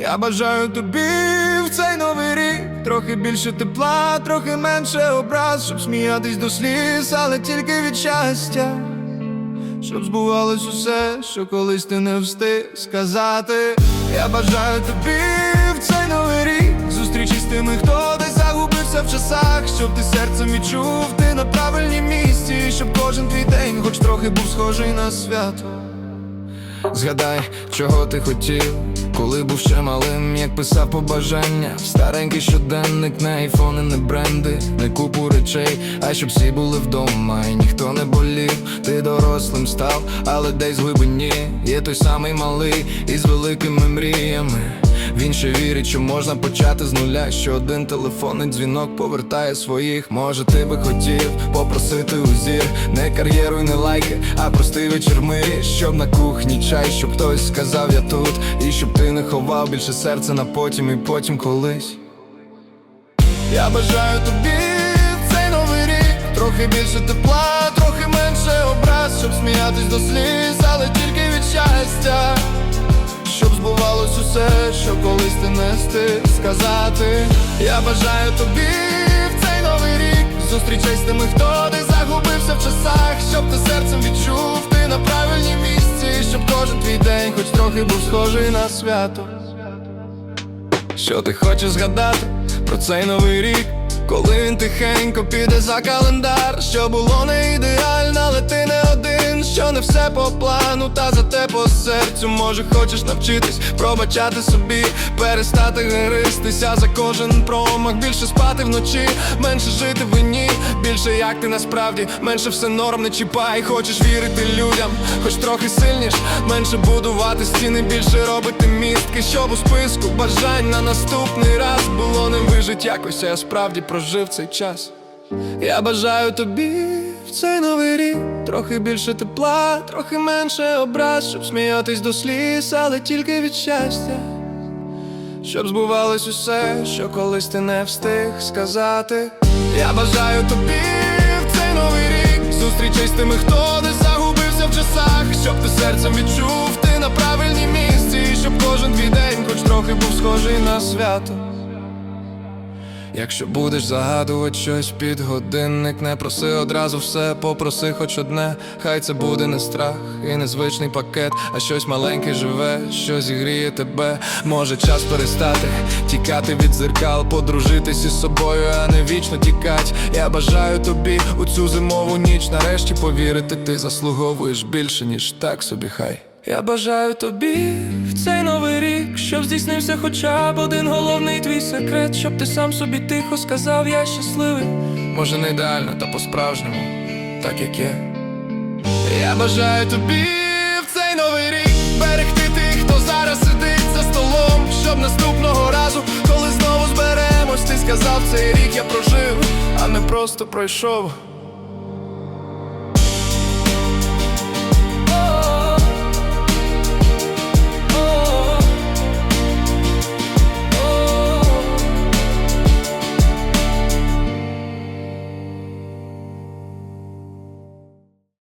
Я бажаю тобі в цей новий рік трохи більше тепла, трохи менше образ, щоб сміятись до сліз, але тільки від щастя. Щоб збувалось усе, що колись ти не встиг сказати. Я бажаю тобі в цей новий рік зустрічі з тими, хто десь загубився в часах, щоб ти серцем відчув, ти на правильній місці, щоб кожен твій день, хоч трохи був схожий на свято. Згадай, чого ти хотів, коли був ще малим, як писав побажання. Старенький щоденник, не айфони, не бренди, не купу речей, а щоб всі були вдома, і ніхто не болів. Ти дорослим став, але десь в глибині є той самий малий із великими мріями. Він ще вірить, що можна почати з нуля, що один телефонний дзвінок повертає своїх. Може, ти би хотів попросити у зір не кар'єру і не лайки, а простий вечір мирі, щоб на кухні чай, щоб хтось сказав я тут, і щоб ти не ховав більше серця на потім і потім колись. Я бажаю тобі цей новий рік трохи більше тепла, трохи менше образ, щоб сміятись до сліз, але тільки від щастя. Збувалось усе, що колись ти не сказати. Я бажаю тобі в цей новий рік зустрічай з тими, хто десь загубився в часах, щоб ти серцем відчув, ти на правильній місці, щоб кожен твій день, хоч трохи був схожий на свято. Що ти хочеш згадати про цей новий рік? Коли він тихенько піде за календар, що було не ідеально, але ти не що не все по плану, та зате по серцю. Може, хочеш навчитись пробачати собі, перестати гристися за кожен промах, більше спати вночі, менше жити в вині, більше як ти насправді, менше все норм не чіпай, хочеш вірити людям, хоч трохи сильніш, менше будувати стіни, більше робити містки, щоб у списку бажань на наступний раз було не вижить якось, я справді прожив цей час. Я бажаю тобі в цей новий рік трохи більше тепла, трохи менше образ, щоб сміятись до сліз, але тільки від щастя. Щоб збувалось усе, що колись ти не встиг сказати. Я бажаю тобі в цей новий рік зустрічей з тими, хто десь загубився в часах, щоб ти серцем відчув, ти на правильній місці, щоб кожен твій день, хоч трохи був схожий на свято. Якщо будеш загадувати щось під годинник, не проси одразу все, попроси хоч одне, хай це буде не страх і незвичний пакет, а щось маленьке живе, що зігріє тебе. Може час перестати, тікати від зеркал, подружитись із собою, а не вічно тікать. Я бажаю тобі у цю зимову ніч нарешті повірити, ти заслуговуєш більше, ніж так собі хай. Я бажаю тобі в цей новий рік, щоб здійснився хоча б один головний твій секрет, щоб ти сам собі тихо сказав, я щасливий. Може, не ідеально, та по-справжньому, так як є. Я бажаю тобі в цей новий рік берегти тих, хто зараз сидить за столом, щоб наступного разу, коли знову зберемось, ти сказав, цей рік я прожив, а не просто пройшов.